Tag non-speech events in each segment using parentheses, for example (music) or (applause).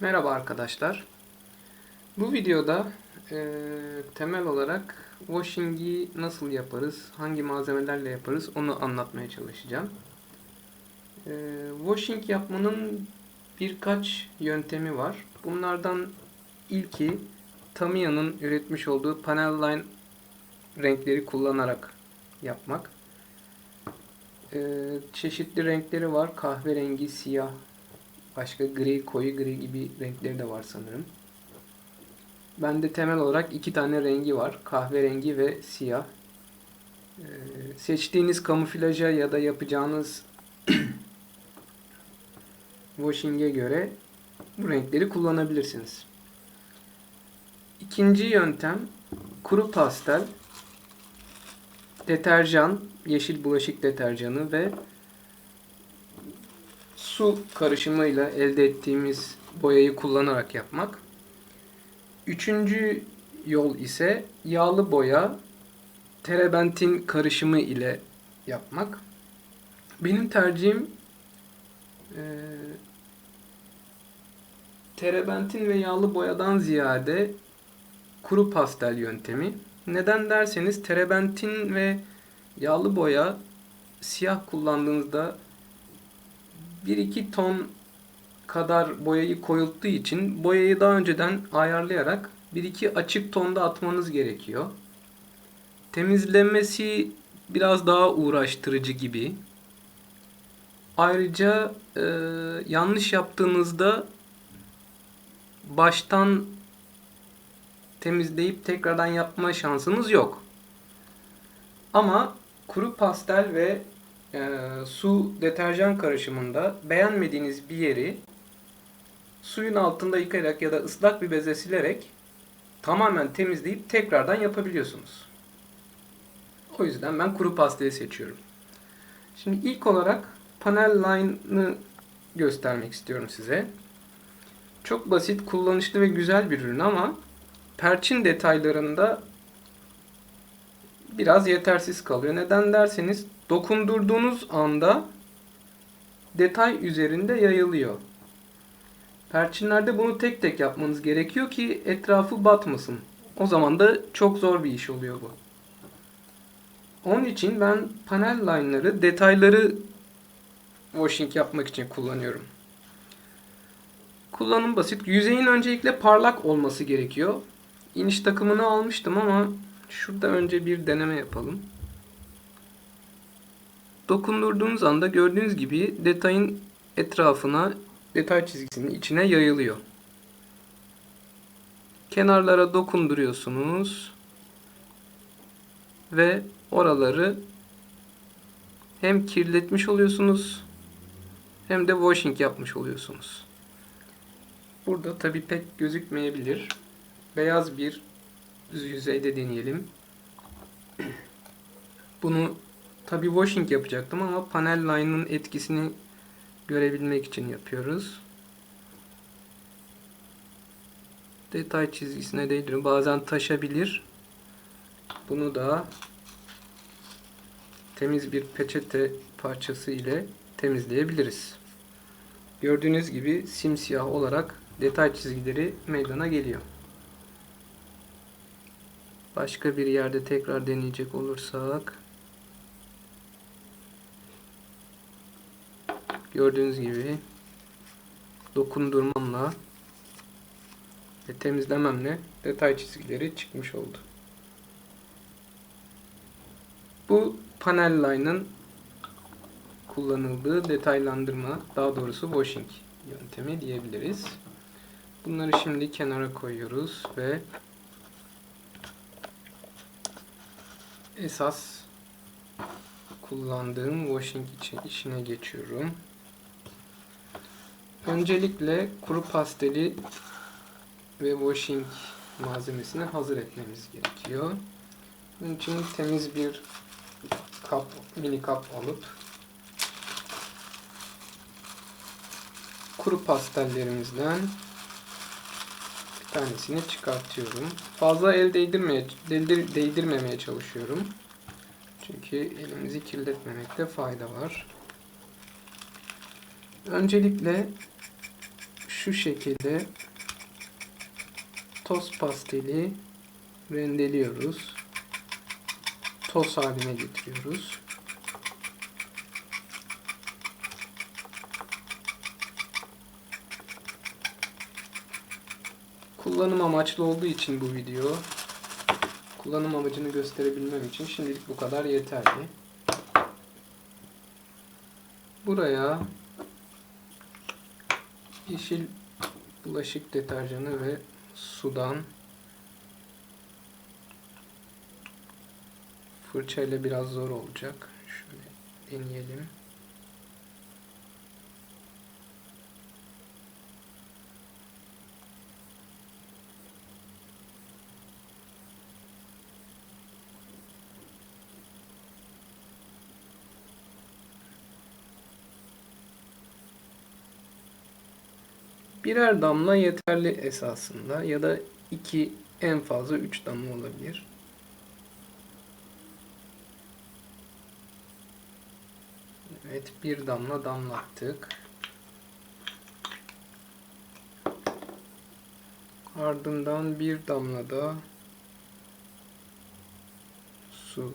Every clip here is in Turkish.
Merhaba arkadaşlar. Bu videoda e, temel olarak washing'i nasıl yaparız, hangi malzemelerle yaparız onu anlatmaya çalışacağım. E, washing yapmanın birkaç yöntemi var. Bunlardan ilki Tamiya'nın üretmiş olduğu panel line renkleri kullanarak yapmak. E, çeşitli renkleri var. Kahverengi, siyah, Başka gri, koyu gri gibi renkleri de var sanırım. Bende temel olarak iki tane rengi var. Kahverengi ve siyah. Ee, seçtiğiniz kamuflaja ya da yapacağınız (clears throat) washing'e göre bu renkleri kullanabilirsiniz. İkinci yöntem kuru pastel, deterjan, yeşil bulaşık deterjanı ve su karışımıyla elde ettiğimiz boyayı kullanarak yapmak. Üçüncü yol ise yağlı boya, terebentin karışımı ile yapmak. Benim tercihim e, terebentin ve yağlı boyadan ziyade kuru pastel yöntemi. Neden derseniz terebentin ve yağlı boya siyah kullandığınızda 1-2 ton kadar boyayı koyulttuğu için boyayı daha önceden ayarlayarak 1-2 açık tonda atmanız gerekiyor. Temizlemesi biraz daha uğraştırıcı gibi. Ayrıca e, yanlış yaptığınızda baştan temizleyip tekrardan yapma şansınız yok. Ama kuru pastel ve e, su deterjan karışımında beğenmediğiniz bir yeri suyun altında yıkayarak ya da ıslak bir bezle silerek tamamen temizleyip tekrardan yapabiliyorsunuz. O yüzden ben kuru pastayı seçiyorum. Şimdi ilk olarak panel line'ı göstermek istiyorum size. Çok basit, kullanışlı ve güzel bir ürün ama perçin detaylarında biraz yetersiz kalıyor. Neden derseniz dokundurduğunuz anda detay üzerinde yayılıyor. Perçinlerde bunu tek tek yapmanız gerekiyor ki etrafı batmasın. O zaman da çok zor bir iş oluyor bu. Onun için ben panel line'ları, detayları washing yapmak için kullanıyorum. Kullanım basit. Yüzeyin öncelikle parlak olması gerekiyor. İniş takımını almıştım ama şurada önce bir deneme yapalım. Dokundurduğunuz anda gördüğünüz gibi detayın etrafına, detay çizgisinin içine yayılıyor. Kenarlara dokunduruyorsunuz ve oraları hem kirletmiş oluyorsunuz hem de washing yapmış oluyorsunuz. Burada tabi pek gözükmeyebilir. Beyaz bir yüzeyde deneyelim. Bunu tabi washing yapacaktım ama panel line'ın etkisini görebilmek için yapıyoruz. Detay çizgisine değdiriyorum. Bazen taşabilir. Bunu da temiz bir peçete parçası ile temizleyebiliriz. Gördüğünüz gibi simsiyah olarak detay çizgileri meydana geliyor. Başka bir yerde tekrar deneyecek olursak gördüğünüz gibi dokundurmamla ve temizlememle detay çizgileri çıkmış oldu. Bu panel line'ın kullanıldığı detaylandırma, daha doğrusu washing yöntemi diyebiliriz. Bunları şimdi kenara koyuyoruz ve esas kullandığım washing için işine geçiyorum. Öncelikle kuru pasteli ve washing malzemesini hazır etmemiz gerekiyor. Bunun için temiz bir kap, mini kap alıp kuru pastellerimizden bir tanesini çıkartıyorum. Fazla el değdirmeye, değdir, değdirmemeye çalışıyorum. Çünkü elimizi kirletmemekte fayda var. Öncelikle şu şekilde toz pasteli rendeliyoruz. Toz haline getiriyoruz. Kullanım amaçlı olduğu için bu video kullanım amacını gösterebilmem için şimdilik bu kadar yeterli. Buraya yeşil bulaşık deterjanı ve sudan fırçayla biraz zor olacak. Şöyle deneyelim. Birer damla yeterli esasında ya da iki en fazla üç damla olabilir. Evet bir damla damlattık. Ardından bir damla da su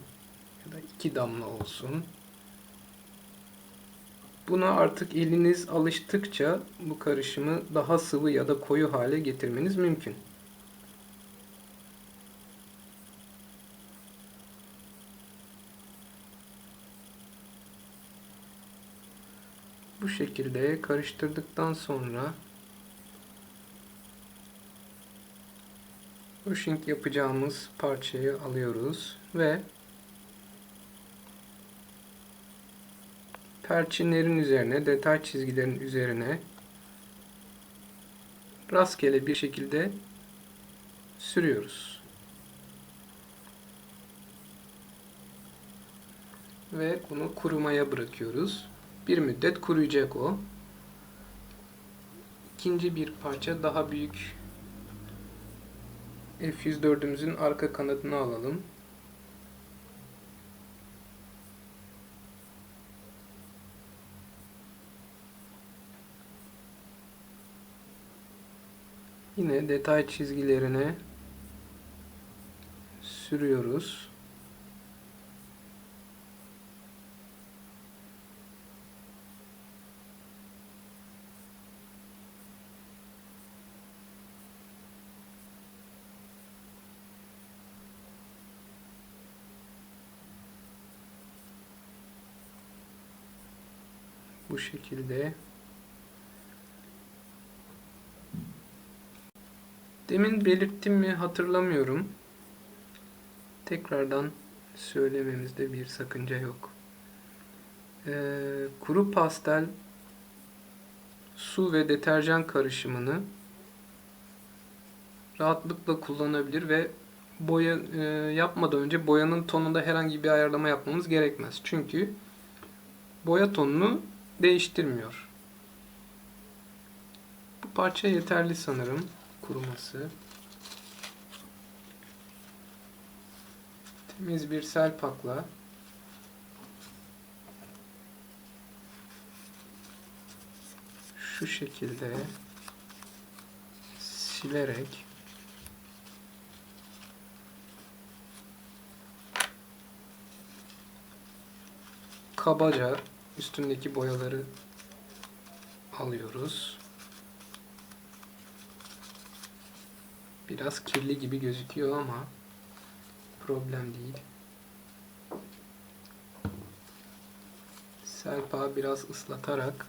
ya da iki damla olsun. Buna artık eliniz alıştıkça bu karışımı daha sıvı ya da koyu hale getirmeniz mümkün. Bu şekilde karıştırdıktan sonra brushing yapacağımız parçayı alıyoruz ve perçinlerin üzerine, detay çizgilerin üzerine rastgele bir şekilde sürüyoruz. Ve bunu kurumaya bırakıyoruz. Bir müddet kuruyacak o. İkinci bir parça daha büyük F104'ümüzün arka kanadını alalım. Yine detay çizgilerine sürüyoruz. Bu şekilde Demin belirttim mi hatırlamıyorum. Tekrardan söylememizde bir sakınca yok. Ee, kuru pastel su ve deterjan karışımını rahatlıkla kullanabilir ve boya e, yapmadan önce boyanın tonunda herhangi bir ayarlama yapmamız gerekmez. Çünkü boya tonunu değiştirmiyor. Bu parça yeterli sanırım kuruması. Temiz bir selpakla şu şekilde silerek kabaca üstündeki boyaları alıyoruz. Biraz kirli gibi gözüküyor ama problem değil. Selpa biraz ıslatarak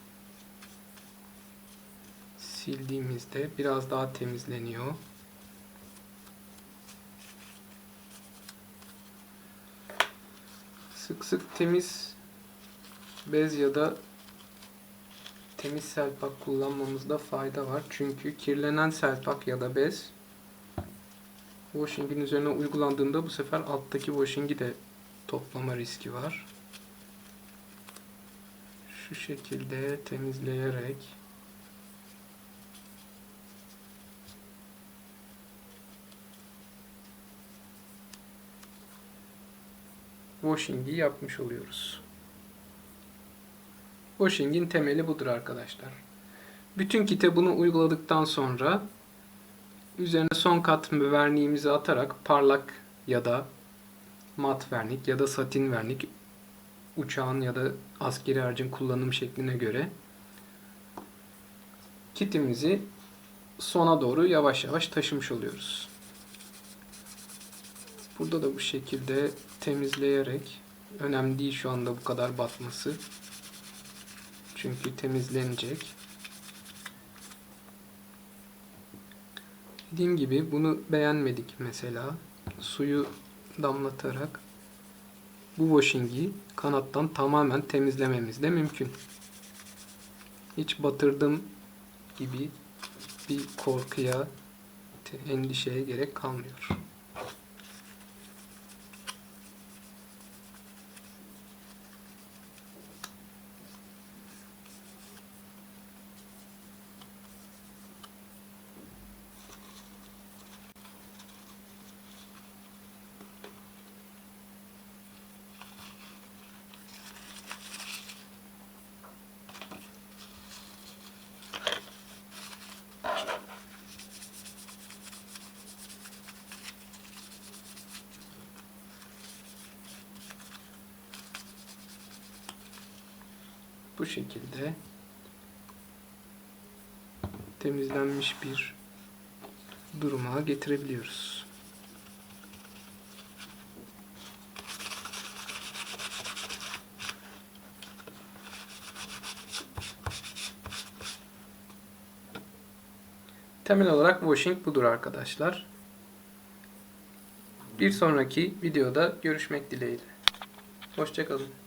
sildiğimizde biraz daha temizleniyor. Sık sık temiz bez ya da temiz selpak kullanmamızda fayda var. Çünkü kirlenen selpak ya da bez washing'in üzerine uygulandığında bu sefer alttaki washing'i de toplama riski var. Şu şekilde temizleyerek washing'i yapmış oluyoruz. Washing'in temeli budur arkadaşlar. Bütün kite bunu uyguladıktan sonra üzerine son kat verniğimizi atarak parlak ya da mat vernik ya da satin vernik uçağın ya da askeri aracın kullanım şekline göre kitimizi sona doğru yavaş yavaş taşımış oluyoruz. Burada da bu şekilde temizleyerek önemli değil şu anda bu kadar batması. Çünkü temizlenecek. Dediğim gibi bunu beğenmedik mesela. Suyu damlatarak bu washing'i kanattan tamamen temizlememiz de mümkün. Hiç batırdım gibi bir korkuya, endişeye gerek kalmıyor. Bu şekilde temizlenmiş bir duruma getirebiliyoruz. Temel olarak washing budur arkadaşlar. Bir sonraki videoda görüşmek dileğiyle. Hoşçakalın.